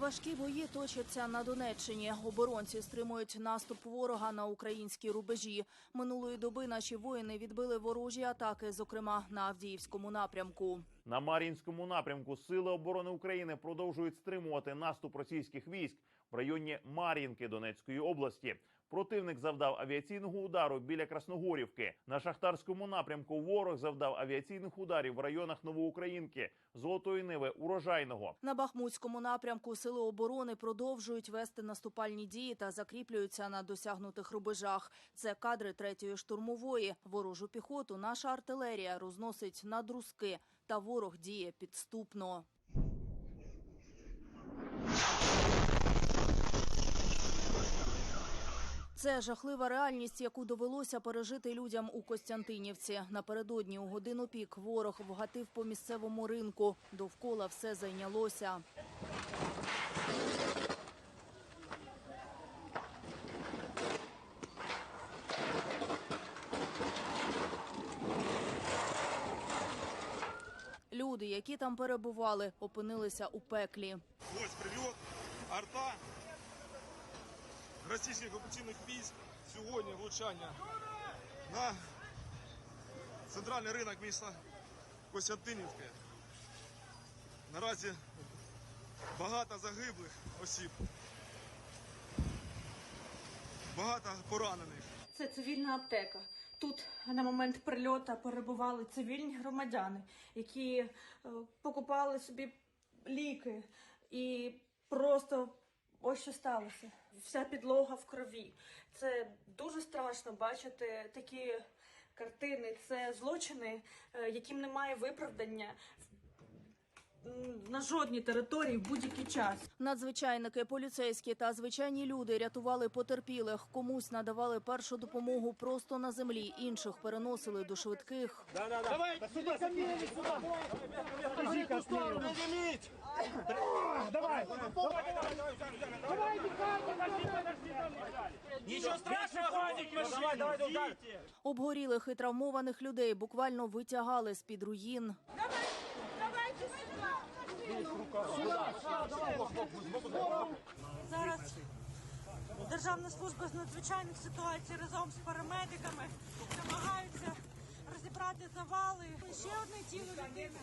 Важкі бої точаться на Донеччині. Оборонці стримують наступ ворога на українські рубежі. Минулої доби наші воїни відбили ворожі атаки, зокрема на Авдіївському напрямку. На Мар'їнському напрямку Сили оборони України продовжують стримувати наступ російських військ в районі Мар'їнки Донецької області. Противник завдав авіаційного удару біля Красногорівки. На шахтарському напрямку ворог завдав авіаційних ударів в районах Новоукраїнки, Золотої Ниви, Урожайного. На Бахмутському напрямку сили оборони продовжують вести наступальні дії та закріплюються на досягнутих рубежах. Це кадри третьої штурмової. Ворожу піхоту наша артилерія розносить на друзки, та ворог діє підступно. Це жахлива реальність, яку довелося пережити людям у Костянтинівці. Напередодні у годину пік ворог вгатив по місцевому ринку. Довкола все зайнялося. Люди, які там перебували, опинилися у пеклі. Ось прильот, арта російських окупаційних військ. Сьогодні влучання на центральний ринок міста Костянтинівки. Наразі багато загиблих осіб, багато поранених. Це цивільна аптека. Тут на момент прильоту перебували цивільні громадяни, які е, покупали собі ліки і просто ось що сталося. Вся підлога в крові. Це дуже страшно бачити такі картини. Це злочини, е, яким немає виправдання на жодній території в будь-який час. Надзвичайники, поліцейські та звичайні люди рятували потерпілих. Комусь надавали першу допомогу просто на землі, інших переносили до швидких. Обгорілих і травмованих людей буквально витягали з під руїн. Зараз Державна служба з надзвичайних ситуацій разом з парамедиками намагаються розібрати завали. Ще одне тіло людини.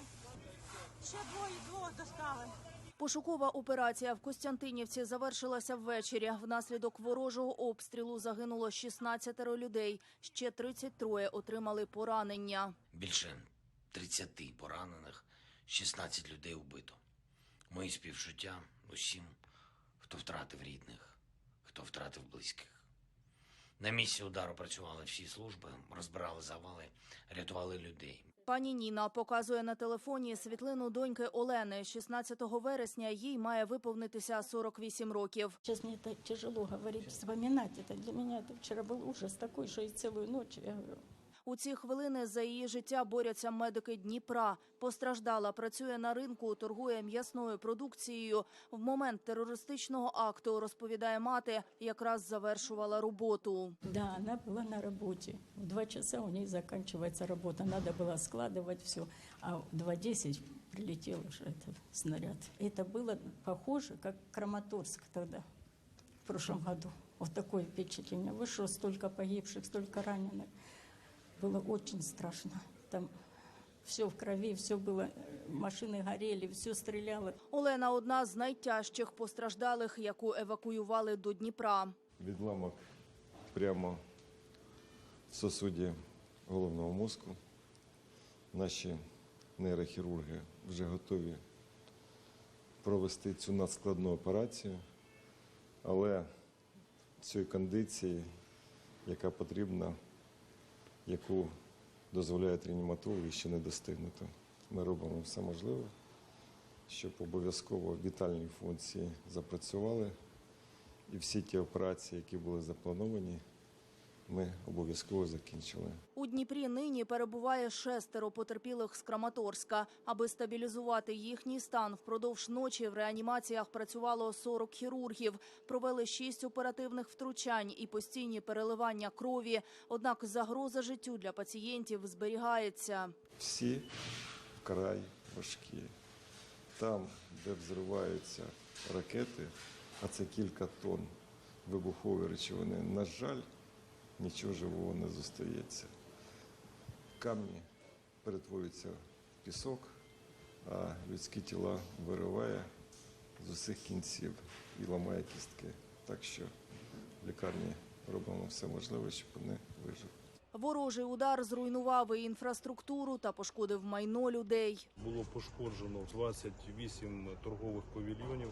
Ще двоє двох достали. Пошукова операція в Костянтинівці завершилася ввечері. Внаслідок ворожого обстрілу загинуло 16 людей. Ще 33 отримали поранення. Більше 30 поранених, 16 людей вбито. Мої співчуття усім, хто втратив рідних, хто втратив близьких. На місці удару працювали всі служби, розбирали завали, рятували людей. Пані Ніна показує на телефоні світлину доньки Олени. 16 вересня їй має виповнитися 48 років. Сейчас мне это тяжело говорить, вспоминать это. Для меня это вчера был ужас такой, что и целую ночь, я говорю, У ці хвилини за її життя борються медики Дніпра. Постраждала, працює на ринку, торгує м'ясною продукцією. В момент терористичного акту розповідає мати, якраз завершувала роботу. Да, она была на работе. В два часа у нее заканчивается работа. Надо было складывать все. А в 2.10 прилетел уже этот снаряд. Это было похоже, как Краматорск тогда, в прошлом году. Вот такое впечатление. Вы что, столько погибших, столько раненых. Было очень страшно. Там все в крови, все было, машины горели, все стреляло. Олена одна з найтяжчих постраждалих, яку евакуювали до Дніпра. Відламок прямо в сосуді головного мозку. Наші нейрохірурги вже готові провести цю надскладну операцію, але цієї кондиції, яка потрібна, яку дозволяють реаніматологи, ще не достигнуто. Ми робимо все можливе, щоб обов'язково вітальні функції запрацювали. І всі ті операції, які були заплановані, ми обов'язково закінчили. У Дніпрі нині перебуває шестеро потерпілих з Краматорська. Аби стабілізувати їхній стан, впродовж ночі в реанімаціях працювало 40 хірургів. Провели шість оперативних втручань і постійні переливання крові. Однак загроза життю для пацієнтів зберігається. Всі вкрай важкі. там, де взриваються ракети, а це кілька тонн вибухової речовини, на жаль, нічого живого не зостається. Камні перетворюються в пісок, а людські тіла вириває з усіх кінців і ламає кістки. Так що в лікарні робимо все можливе, щоб вони вижили. Ворожий удар зруйнував і інфраструктуру та пошкодив майно людей. Було пошкоджено 28 торгових павільйонів.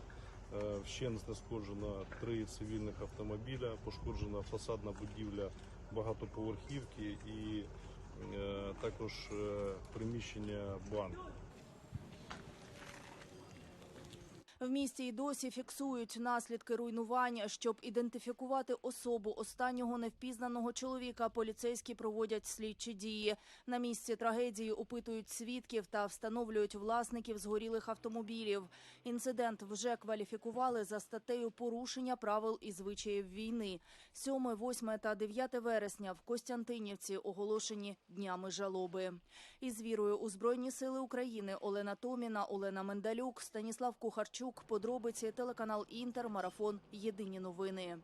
Е, Вщент знешкоджено три цивільних автомобіля, пошкоджена фасадна будівля багатоповерхівки і е, також е, приміщення банку. В місті й досі фіксують наслідки руйнування. Щоб ідентифікувати особу останнього невпізнаного чоловіка, поліцейські проводять слідчі дії. На місці трагедії опитують свідків та встановлюють власників згорілих автомобілів. Інцидент вже кваліфікували за статтею порушення правил і звичаїв війни. 7, 8 та 9 вересня в Костянтинівці оголошені днями жалоби. Із вірою у Збройні сили України Олена Томіна, Олена Мендалюк, Станіслав Кухарчук. Подробиці телеканал Інтер. Марафон. Єдині новини.